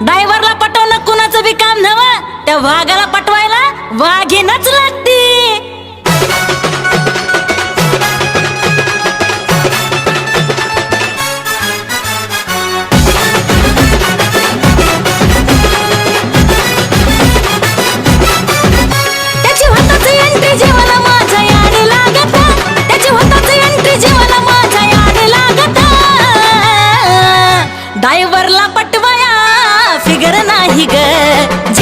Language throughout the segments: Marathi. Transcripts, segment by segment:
डायव्हरला पटवणं कुणाचं बी काम नव्हतं त्या वाघाला पटवा बिगर नाही ग.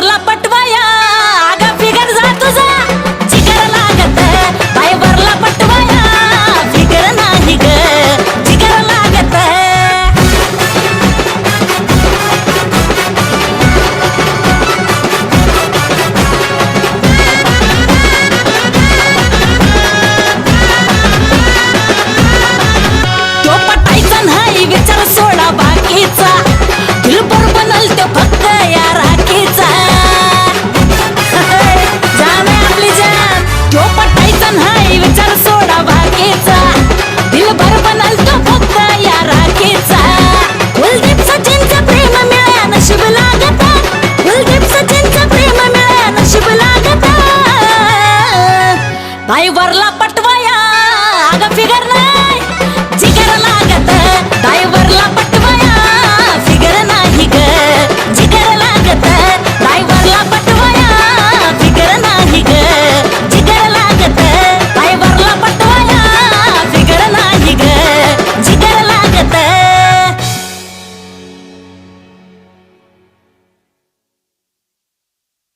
ಅವ್ರಲ್ಲ llegar